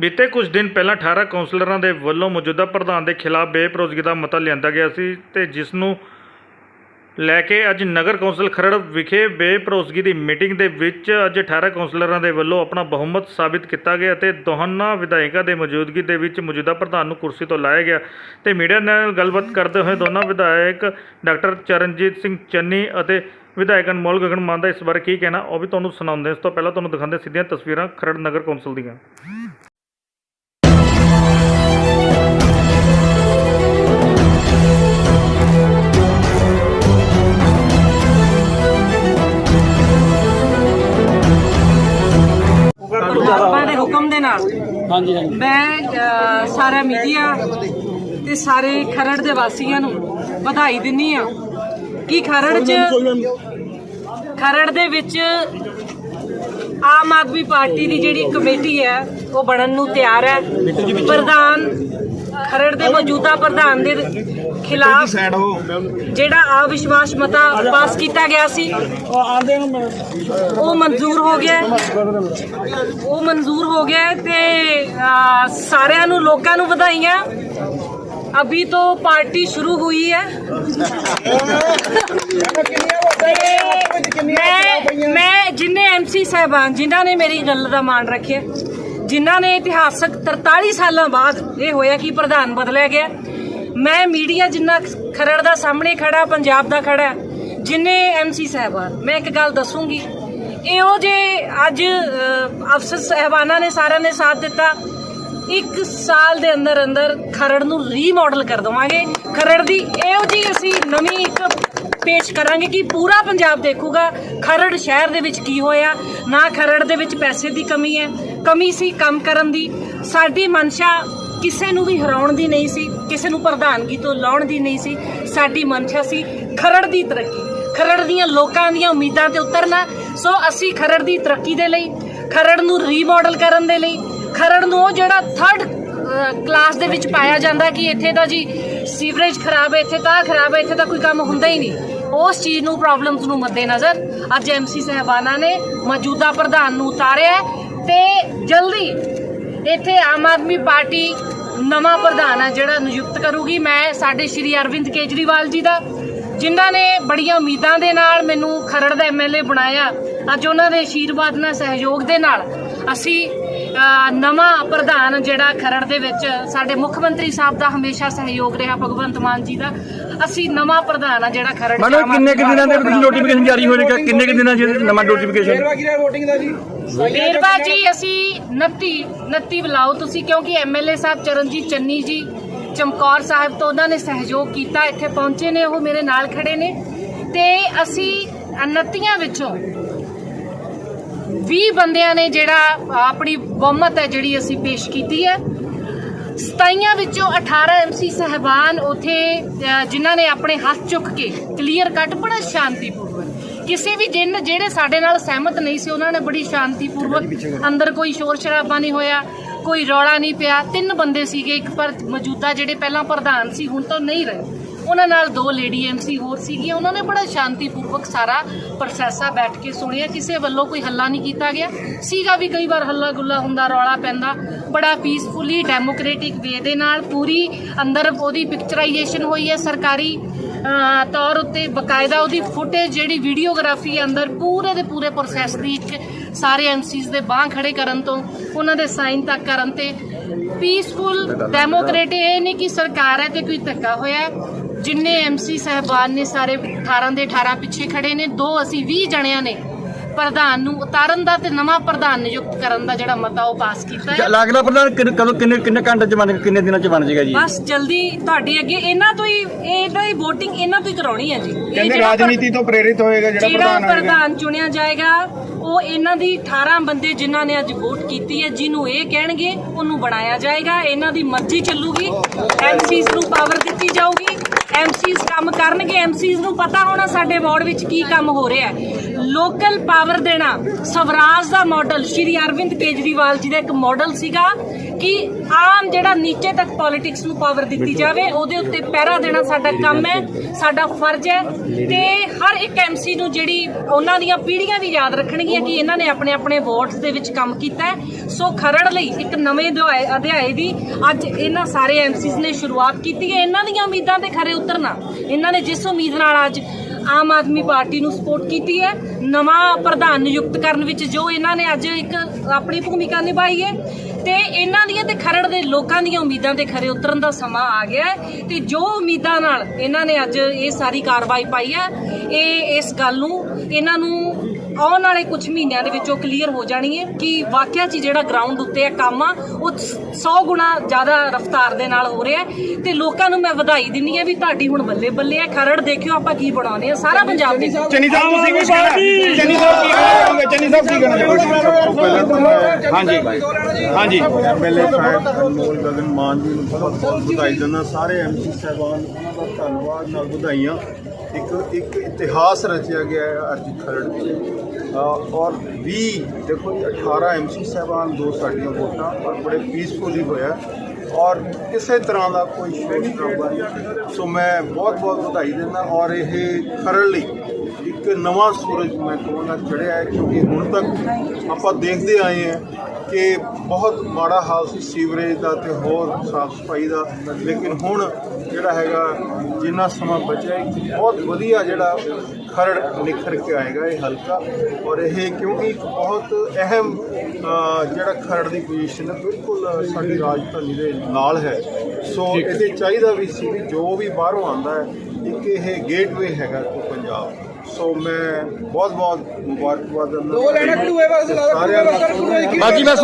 ਬੀਤੇ ਕੁਝ ਦਿਨ ਪਹਿਲਾਂ 18 ਕਾਉਂਸਲਰਾਂ ਦੇ ਵੱਲੋਂ ਮੌਜੂਦਾ ਪ੍ਰਧਾਨ ਦੇ ਖਿਲਾਫ ਬੇਪਰੋਜ਼ਗੀ ਦਾ ਮਤਾ ਲਿਆਂਦਾ ਗਿਆ ਸੀ ਤੇ ਜਿਸ ਨੂੰ ਲੈ ਕੇ ਅੱਜ ਨਗਰ ਕੌਂਸਲ ਖਰੜ ਵਿਖੇ ਬੇਪਰੋਜ਼ਗੀ ਦੀ ਮੀਟਿੰਗ ਦੇ ਵਿੱਚ ਅੱਜ 18 ਕਾਉਂਸਲਰਾਂ ਦੇ ਵੱਲੋਂ ਆਪਣਾ ਬਹੁਮਤ ਸਾਬਿਤ ਕੀਤਾ ਗਿਆ ਅਤੇ ਦੋਹਾਂ ਵਿਧਾਇਕਾਂ ਦੇ ਮੌਜੂਦਗੀ ਦੇ ਵਿੱਚ ਮੌਜੂਦਾ ਪ੍ਰਧਾਨ ਨੂੰ ਕੁਰਸੀ ਤੋਂ ਲਾਇਆ ਗਿਆ। ਤੇ ਮੀਡੀਆ ਨਾਲ ਗੱਲਬਾਤ ਕਰਦੇ ਹੋਏ ਦੋਨਾਂ ਵਿਧਾਇਕ ਡਾਕਟਰ ਚਰਨਜੀਤ ਸਿੰਘ ਚੰਨੀ ਅਤੇ ਵਿਧਾਇਕ ਅਨਮੋਲ ਗਗਨ ਮਾਨ ਦਾ ਇਸ ਬਾਰੇ ਕੀ ਕਹਿਣਾ, ਉਹ ਵੀ ਤੁਹਾਨੂੰ ਸੁਣਾਉਂਦੇ ਇਸ ਤੋਂ ਪਹਿਲਾਂ ਤੁਹਾਨੂੰ ਦਿਖਾਉਂਦੇ ਸਿੱਧੀਆਂ ਤਸਵੀਰਾਂ ਖਰੜ ਨਗਰ ਕੌਂਸਲ ਦੀਆਂ। ਹਾਂਜੀ ਹਾਂਜੀ। ਮੈਂ ਸਾਰਾ ਮੀਡੀਆ ਤੇ ਸਾਰੇ ਖਰੜ ਦੇ ਵਾਸੀਆਂ ਨੂੰ ਵਧਾਈ ਦਿੰਨੀ ਆ ਕਿ ਖਰੜ 'ਚ ਖਰੜ ਦੇ ਵਿੱਚ ਆਮ ਆਦਮੀ ਪਾਰਟੀ ਦੀ ਜਿਹੜੀ ਕਮੇਟੀ ਹੈ ਉਹ ਬਣਨ ਨੂੰ ਤਿਆਰ ਹੈ। ਪ੍ਰਧਾਨ ਖਰੜ ਦੇ ਮੌਜੂਦਾ ਪ੍ਰਧਾਨ ਦੇ ਖਿਲਾਫ ਜਿਹੜਾ ਅਵਿਸ਼ਵਾਸ ਮਤਾ ਪਾਸ ਕੀਤਾ ਗਿਆ ਸੀ ਉਹ ਮਨਜ਼ੂਰ ਹੋ ਗਿਆ ਹੈ। ਉਹ ਮਨਜ਼ੂਰ ਹੋ ਗਿਆ ਹੈ ਤੇ ਅ, ਸਾਰਿਆਂ ਨੂੰ ਲੋਕਾਂ ਨੂੰ ਵਧਾਈਆਂ ਅਭੀ ਤੋਂ ਪਾਰਟੀ ਸ਼ੁਰੂ हुई है ਤੇ ਮੈਂ ਮੈਂ ਜਿੰਨੇ ਐਮਸੀ ਸਾਹਿਬਾਨ ਜਿਨ੍ਹਾਂ ਨੇ ਮੇਰੀ ਗੱਲ ਦਾ ਮਾਣ ਰੱਖਿਆ ਜਿਨ੍ਹਾਂ ਨੇ ਇਤਿਹਾਸਕ 43 ਸਾਲਾਂ ਬਾਅਦ ਇਹ ਹੋਇਆ ਕਿ ਪ੍ਰਧਾਨ ਬਦਲਿਆ ਗਿਆ ਮੈਂ ਮੀਡੀਆ ਜਿੰਨਾ ਖਰੜ ਦਾ ਸਾਹਮਣੇ ਖੜਾ, ਪੰਜਾਬ ਦਾ ਖੜਾ, ਜਿੰਨੇ ਐਮਸੀ ਸਾਹਿਬਾਨ ਮੈਂ ਇੱਕ ਗੱਲ ਦੱਸੂਗੀ। ਇਹੋ ਜੇ ਅੱਜ ਅਫਸਰ ਸਾਹਿਬਾਨਾਂ ਨੇ ਸਾਰਿਆਂ ਨੇ ਸਾਥ ਦਿੱਤਾ, ਇੱਕ ਸਾਲ ਦੇ ਅੰਦਰ ਅੰਦਰ ਖਰੜ ਨੂੰ ਰੀਮਾਡਲ ਕਰ ਦਵਾਂਗੇ। ਖਰੜ ਦੀ ਇਹੋ ਜੀ ਅਸੀਂ ਨਵੀਂ ਇੱਕ ਪੇਸ਼ ਕਰਾਂਗੇ ਕਿ ਪੂਰਾ ਪੰਜਾਬ ਦੇਖੂਗਾ, ਖਰੜ ਸ਼ਹਿਰ ਦੇ ਵਿੱਚ ਕੀ ਹੋਇਆ, ਨਾ ਖਰੜ ਦੇ ਵਿੱਚ ਪੈਸੇ ਦੀ ਕਮੀ ਹੈ। ਕਮੀ ਸੀ ਕੰਮ ਕਰਨ ਦੀ। ਸਾਡੀ ਮਨਸ਼ਾ ਕਿਸੇ ਨੂੰ ਵੀ ਹਰਾਉਣ ਦੀ ਨਹੀਂ ਸੀ। ਕਿਸੇ ਨੂੰ ਪ੍ਰਧਾਨਗੀ ਤੋਂ ਲਾਉਣ ਦੀ ਨਹੀਂ ਸੀ, ਸਾਡੀ ਮਨਸ਼ਾ ਸੀ ਖਰੜ ਦੀ ਤਰੱਕੀ। ਖਰੜ ਦੀਆਂ ਲੋਕਾਂ ਦੀਆਂ ਉਮੀਦਾਂ ਤੇ ਉਤਰਨਾ, ਸੋ ਅਸੀਂ ਖਰੜ ਦੀ ਤਰੱਕੀ ਦੇ ਲਈ, ਖਰੜ ਨੂੰ ਰੀਮਾਡਲ ਕਰਨ ਦੇ ਲਈ, ਖਰੜ ਨੂੰ ਉਹ ਜਿਹੜਾ ਥਰਡ ਕਲਾਸ ਦੇ ਵਿੱਚ ਪਾਇਆ ਜਾਂਦਾ ਕਿ ਇੱਥੇ ਦਾ ਜੀ ਸੀਵਰੇਜ ਖਰਾਬ ਹੈ, ਇੱਥੇ ਤਾਂ ਖਰਾਬ ਹੈ, ਇੱਥੇ ਤਾਂ ਕੋਈ ਕੰਮ ਹੁੰਦਾ ਹੀ ਨਹੀਂ। ਉਸ ਚੀਜ਼ ਨੂੰ ਪ੍ਰੋਬਲਮਸ ਨੂੰ ਮੱਦੇਨਜ਼ਰ ਅੱਜ ਐਮਸੀ ਸਹਿਬਾਨਾ ਨੇ ਮੌਜੂਦਾ ਪ੍ਰਧਾਨ ਨੂੰ ਉਤਾਰਿਆ ਹੈ ਤੇ ਜਲਦੀ ਇੱਥੇ ਆਮ ਆਦਮੀ ਪਾਰਟੀ ਨਵਾਂ ਪ੍ਰਧਾਨ ਹੈ ਜਿਹੜਾ ਨਿਯੁਕਤ ਕਰੂਗੀ। ਮੈਂ ਸਾਡੇ ਸ਼੍ਰੀ ਅਰਵਿੰਦ ਕੇਜਰੀਵਾਲ ਜੀ ਦਾ, ਜਿਨ੍ਹਾਂ ਨੇ ਬੜੀਆਂ ਉਮੀਦਾਂ ਦੇ ਨਾਲ ਮੈਨੂੰ ਖਰੜ ਦਾ ਐਮਐਲਏ ਬਣਾਇਆ। ਅੱਜ ਉਹਨਾਂ ਦੇ ਆਸ਼ੀਰਵਾਦ ਨਾਲ, ਸਹਿਯੋਗ ਦੇ ਨਾਲ ਅਸੀਂ ਨਵਾਂ ਪ੍ਰਧਾਨ ਜਿਹੜਾ ਖਰੜ ਦੇ ਵਿੱਚ ਸਾਡੇ ਮੁੱਖ ਮੰਤਰੀ ਸਾਹਿਬ ਦਾ ਹਮੇਸ਼ਾ ਸਹਿਯੋਗ ਰਿਹਾ, ਭਗਵੰਤ ਮਾਨ ਜੀ ਦਾ। ਅਸੀਂ ਨਵਾਂ ਪ੍ਰਧਾਨ ਆ ਜਿਹੜਾ ਖਰੜ ਮਤਲਬ ਕਿੰਨੇ ਕਿ ਦਿਨਾਂ ਦੇ ਵਿੱਚ ਨੋਟੀਫਿਕੇਸ਼ਨ ਜਾਰੀ ਹੋ ਜਾਏਗਾ? ਕਿੰਨੇ ਕਿ ਦਿਨਾਂ 'ਚ ਨਵਾਂ ਨੋਟੀਫਿਕੇਸ਼ਨ ਵੇਰਵਾ ਜੀ? ਅਸੀਂ 29 29 ਬੁਲਾਓ ਤੁਸੀਂ ਕਿਉਂਕਿ ਐਮਐਲਏ ਸਾਹਿਬ ਚਰਨਜੀਤ ਚੰਨੀ ਜੀ ਚਮਕੌਰ ਸਾਹਿਬ ਤੋਂ ਉਹਨਾਂ ਨੇ ਸਹਿਯੋਗ ਕੀਤਾ ਇੱਥੇ ਪਹੁੰਚੇ ਨੇ ਉਹ ਮੇਰੇ ਨਾਲ ਖੜੇ ਨੇ। ਤੇ ਅਸੀਂ 29 ਵਿੱਚੋਂ 20 ਬੰਦਿਆਂ ਨੇ ਜਿਹੜਾ ਆਪਣੀ ਬਹੁਮਤ ਹੈ ਜਿਹੜੀ ਅਸੀਂ ਪੇਸ਼ ਕੀਤੀ ਹੈ 27 ਵਿੱਚੋਂ 18 ਐਮਸੀ ਸਹਿਬਾਨ ਉਥੇ ਅ, ਜਿਨ੍ਹਾਂ ਨੇ ਆਪਣੇ ਹੱਥ ਚੁੱਕ ਕੇ ਕਲੀਅਰ ਕੱਟ ਬੜਾ ਸ਼ਾਂਤੀਪੂਰਵਕ। ਕਿਸੇ ਵੀ ਜਿੰਨ ਜਿਹੜੇ ਸਾਡੇ ਨਾਲ ਸਹਿਮਤ ਨਹੀਂ ਸੀ ਉਹਨਾਂ ਨੇ ਬੜੀ ਸ਼ਾਂਤੀਪੂਰਵਕ ਅੰਦਰ ਕੋਈ ਸ਼ੋਰ ਸ਼ਰਾਬਾ ਨਹੀਂ ਹੋਇਆ ਕੋਈ ਰੌਲਾ ਨਹੀਂ ਪਿਆ। ਤਿੰਨ ਬੰਦੇ ਸੀਗੇ ਇੱਕ ਪਰ ਮੌਜੂਦਾ ਜਿਹੜੇ ਪਹਿਲਾਂ ਪ੍ਰਧਾਨ ਸੀ ਹੁਣ ਤਾਂ ਨਹੀਂ ਰਹੇ। ਉਹਨਾਂ ਨਾਲ ਦੋ ਲੇਡੀ ਐਮਸੀ ਹੋਰ ਸੀਗੀਆਂ। ਉਹਨਾਂ ਨੇ ਬੜਾ ਸ਼ਾਂਤੀਪੂਰਵਕ ਸਾਰਾ ਪ੍ਰੋਸੈਸਾ ਬੈਠ ਕੇ ਸੁਣਿਆ। ਕਿਸੇ ਵੱਲੋਂ ਕੋਈ ਹੱਲਾ ਨਹੀਂ ਕੀਤਾ ਗਿਆ। ਸੀਗਾ ਵੀ ਕਈ ਵਾਰ ਹੱਲਾ ਗੁੱਲਾ ਹੁੰਦਾ ਰੌਲਾ ਪੈਂਦਾ। ਬੜਾ ਪੀਸਫੁਲੀ ਡੈਮੋਕ੍ਰੈਟਿਕ ਵੇ ਦੇ ਨਾਲ ਪੂਰੀ ਅੰਦਰ ਉਹਦੀ ਪਿਕਚਰਾਈਜੇਸ਼ਨ ਹੋਈ ਹੈ ਸਰਕਾਰੀ ਤੌਰ ਉੱਤੇ ਬਕਾਇਦਾ ਉਹਦੀ ਫੁਟੇਜ ਜਿਹੜੀ ਵੀਡੀਓਗ੍ਰਾਫੀ ਹੈ ਅੰਦਰ ਪੂਰੇ ਦੇ ਪੂਰੇ ਪ੍ਰੋਸੈਸ ਦੀ ਇੱਕ ਸਾਰੇ ਐਮਸੀਜ਼ ਦੇ ਬਾਹ ਖੜੇ ਕਰਨ ਤੋਂ ਉਹਨਾਂ ਦੇ ਸਾਈਨ ਤੱਕ ਕਰਨ ਤੇ ਪੀਸਫੁਲ ਡੈਮੋਕ੍ਰੇਟ ਇਹ ਨਹੀਂ ਕਿ ਸਰਕਾਰ ਹੈ ਤੇ ਕੋਈ ਧੱਕਾ ਹੋਇਆ। ਜਿੰਨੇ ਐਮਸੀ ਸਹਿਬਾਨ ਨੇ ਸਾਰੇ 18 ਦੇ 18 ਪਿੱਛੇ ਖੜੇ ਨੇ ਦੋ ਅਸੀਂ 20 ਜਣਿਆਂ ਨੇ ਪ੍ਰਧਾਨ ਨੂੰ ਉਤਾਰਨ ਦਾ ਤੇ ਨਵਾਂ ਪ੍ਰਧਾਨ ਨਿਯੁਕਤ ਕਰਨ ਦਾ ਜਿਹੜਾ ਮਤਾ ਉਹ ਪਾਸ ਕੀਤਾ ਹੈ। ਅਗਲਾ ਪ੍ਰਧਾਨ ਕਿੰਨੇ- ਕਦੋਂ ਕਿੰਨੇ ਕਿੰਨੇ ਘੰਟੇ 'ਚ ਬਣ ਕਿੰਨੇ ਦਿਨਾਂ 'ਚ ਬਣ ਜਾਏਗਾ ਜੀ? ਬਸ ਜਲਦੀ ਤੁਹਾਡੇ ਅੱਗੇ ਇਹਨਾਂ ਤੋਂ ਹੀ ਇਹਨਾਂ ਦੀ VOTING ਇਹਨਾਂ ਤੋਂ ਹੀ ਕਰਾਉਣੀ ਹੈ ਜੀ। ਇਹ ਕਹਿੰਦੇ ਜਿਹੜਾ ਰਾਜਨੀਤੀ ਤੋਂ ਪ੍ਰੇਰਿਤ ਹੋਏਗਾ ਜਿਹੜਾ ਜਿਹੜਾ ਪ੍ਰਧਾਨ ਹੋਏਗਾ। ਪ੍ਰਧਾਨ ਚੁਣਿਆ ਜਾਏਗਾ ਉਹ ਇਹਨਾਂ ਦੀ 18 ਬੰਦੇ ਜਿਨ੍ਹਾਂ ਨੇ ਅੱਜ ਵੋਟ ਕੀਤੀ ਹੈ ਜਿਹਨੂੰ ਇਹ ਕਹਿਣਗੇ ਉਹਨੂੰ ਬਣਾਇਆ ਜਾਏਗਾ। ਇਹਨਾਂ ਦੀ ਮਰਜ਼ੀ ਚੱਲੂਗੀ। ਐਮਸੀਜ਼ ਨੂੰ ਪਾਵਰ ਦਿੱਤੀ ਜਾਊਗੀ। ਐਮਸੀਜ਼ ਕੰਮ ਕਰਨਗੇ ਐਮਸੀਜ਼ ਨੂੰ ਪਤਾ ਹੋਣਾ ਸਾਡੇ ਵਾਰਡ ਵਿੱਚ ਕੀ ਕੰਮ ਹੋ ਰਿਹਾ ਹੈ। ਲੋਕਲ ਪਾਵਰ ਦੇਣਾ ਸਵਰਾਜ ਦਾ ਮਾਡਲ ਸ਼੍ਰੀ ਅਰਵਿੰਦ ਕੇਜਰੀਵਾਲ ਜੀ ਦਾ ਇੱਕ ਮਾਡਲ ਸੀਗਾ ਕਿ ਆਮ ਜਿਹੜਾ ਨੀਚੇ ਤੱਕ ਪੋਲਿਟਿਕਸ ਨੂੰ ਪਾਵਰ ਦਿੱਤੀ ਜਾਵੇ ਉਹਦੇ ਉੱਤੇ ਪਹਿਰਾ ਦੇਣਾ ਸਾਡਾ ਕੰਮ ਹੈ ਸਾਡਾ ਫਰਜ਼ ਹੈ ਤੇ ਹਰ ਇੱਕ ਐਮਸੀ ਨੂੰ ਜਿਹੜੀ ਉਹਨਾਂ ਦੀਆਂ ਪੀੜ੍ਹੀਆਂ ਵੀ ਯਾਦ ਰੱਖਣਗੀਆਂ ਕਿ ਇਹਨਾਂ ਨੇ ਆਪਣੇ ਆਪਣੇ ਵਾਰਡਸ ਦੇ ਵਿੱਚ ਕੰਮ ਕੀਤਾ ਸੋ ਖਰੜ ਲਈ ਇੱਕ ਨਵੇਂ ਅਧਿਆਏ ਅਧਿਆਏ ਦੀ ਅੱਜ ਇਹਨਾਂ ਸਾਰੇ ਐਮਸੀਸ ਨੇ ਸ਼ੁਰੂਆਤ ਕੀਤੀ ਹੈ। ਇਹਨਾਂ ਦੀਆਂ ਉਮੀਦਾਂ ਤੇ ਖਰੇ ਉਤਰਨਾ ਇਹਨਾਂ ਨੇ ਜਿਸ ਉਮੀਦ ਨਾਲ ਅੱਜ ਆਮ ਆਦਮੀ ਪਾਰਟੀ ਨੂੰ ਸਪੋਰਟ ਕੀਤੀ ਹੈ। ਨਵਾਂ ਪ੍ਰਧਾਨ ਨਿਯੁਕਤ ਕਰਨ ਵਿੱਚ ਜੋ ਇਹਨਾਂ ਨੇ ਅੱਜ ਇੱਕ ਆਪਣੀ ਭੂਮਿਕਾ ਨਿਭਾਈ ਹੈ ਤੇ ਇਹਨਾਂ ਦੀਆਂ ਤੇ ਖਰੜ ਦੇ ਲੋਕਾਂ ਦੀਆਂ ਉਮੀਦਾਂ ਤੇ ਖਰੇ ਉਤਰਨ ਦਾ ਸਮਾਂ ਆ ਗਿਆ ਹੈ ਤੇ ਜੋ ਉਮੀਦਾਂ ਨਾਲ ਇਹਨਾਂ ਨੇ ਅੱਜ ਇਹ ਸਾਰੀ ਕਾਰਵਾਈ ਪਾਈ ਹੈ, ਇਹ ਇਸ ਗੱਲ ਨੂੰ ਇਹਨਾਂ ਨੂੰ ਆਉਣ ਵਾਲੇ ਕੁਝ ਮਹੀਨਿਆਂ ਦੇ ਵਿੱਚ ਉਹ ਕਲੀਅਰ ਹੋ ਜਾਣੀ ਹੈ ਕਿ ਵਾਕਿਆ 'ਚ ਜਿਹੜਾ ਗਰਾਊਂਡ ਉੱਤੇ ਹੈ ਕੰਮ ਆ ਉਹ 100 ਗੁਣਾ ਜ਼ਿਆਦਾ ਰਫ਼ਤਾਰ ਦੇ ਨਾਲ ਹੋ ਰਿਹਾ ਹੈ ਤੇ ਲੋਕਾਂ ਨੂੰ ਮੈਂ ਵਧਾਈ ਦਿੰਨੀ ਹੈ ਵੀ ਤੁਹਾਡੀ ਹੁਣ ਬੱਲੇ ਬੱਲੇ ਹੈ। ਖਰੜ ਦੇਖਿਓ ਆਪਾਂ ਕੀ ਬਣਾਉਂਦੇ ਆ ਸਾਰਾ ਪੰਜਾਬ ਦੇ ਚੰਨੀ ਸਾਹਿਬ ਤੁਸੀਂ ਕੁਝ ਕਹਿਣਾ? ਚੰਨੀ ਸਾਹਿਬ ਕੀ ਕਹਿਣਾ ਹਾਂਜੀ। ਹਾਂਜੀ। ਐਮਐਲਏ ਸਾਹਿਬ ਅਨਮੋਲ ਗਗਨ ਮਾਨ ਜੀ ਨੂੰ ਬਹੁਤ ਬਹੁਤ ਵਧਾਈ ਦਿੰਦਾ। ਸਾਰੇ ਐਮਸੀ ਸਾਹਿਬਾਨ ਉਹਨਾਂ ਦਾ ਧੰਨਵਾਦ ਨਾਲ ਵਧਾਈਆਂ। ਇੱਕ ਇੱਕ ਇਤਿਹਾਸ ਰਚਿਆ ਗਿਆ ਹੈ ਅੱਜ ਖਰੜ ਵਿੱਚ ਔਰ 20 ਦੇਖੋ ਜੀ 18 ਐਮਸੀ ਸਾਹਿਬਾਨ ਦੋ ਸਾਡੀਆਂ ਵੋਟਾਂ ਔਰ ਬੜੇ ਪੀਸਫੁਲੀ ਹੋਇਆ। ਔਰ ਕਿਸੇ ਤਰ੍ਹਾਂ ਦਾ ਕੋਈ ਸ਼ੋਰ ਸ਼ਰਾਬਾ ਨਹੀਂ। ਸੋ ਮੈਂ ਬਹੁਤ ਬਹੁਤ ਵਧਾਈ ਦਿੰਦਾ ਔਰ ਇਹ ਖਰੜ ਲਈ ਇੱਕ ਨਵਾਂ ਸੂਰਜ ਮੈਂ ਕਹਾਂਗਾ ਚੜਿਆ ਹੈ, ਕਿਉਂਕਿ ਹੁਣ ਤੱਕ ਆਪਾਂ ਦੇਖਦੇ ਆਏ ਹਾਂ ਕਿ ਬਹੁਤ ਮਾੜਾ ਹਾਲ ਸੀ ਸੀਵਰੇਜ ਦਾ ਤੇ ਹੋਰ ਸਾਫ਼ ਸਫ਼ਾਈ ਦਾ। ਲੇਕਿਨ ਹੁਣ ਜਿਹੜਾ ਹੈਗਾ ਜਿੰਨਾ ਸਮਾਂ ਬਚਿਆ ਬਹੁਤ ਵਧੀਆ ਜਿਹੜਾ ਖਰੜ ਨਿਖਰ ਕੇ ਆਏਗਾ ਇਹ ਹਲਕਾ। ਔਰ ਇਹ ਕਿਉਂਕਿ ਇੱਕ ਬਹੁਤ ਅਹਿਮ ਜਿਹੜਾ ਖਰੜ ਦੀ ਪੋਜੀਸ਼ਨ ਹੈ ਬਿਲਕੁਲ ਸਾਡੀ ਰਾਜਧਾਨੀ ਦੇ ਨਾਲ ਹੈ। ਸੋ ਇਹਦੇ ਚਾਹੀਦਾ ਵੀ ਸੀ ਵੀ ਜੋ ਵੀ ਬਾਹਰੋਂ ਆਉਂਦਾ ਹੈ ਇੱਕ ਇਹ ਗੇਟਵੇ ਹੈਗਾ ਟੂ ਪੰਜਾਬ। ਸੋ ਮੈਂ ਬਹੁਤ ਬਹੁਤ ਮੁਬਾਰਕਬਾਦ ਦਿੰਦਾ ਹੈ। ਬਸ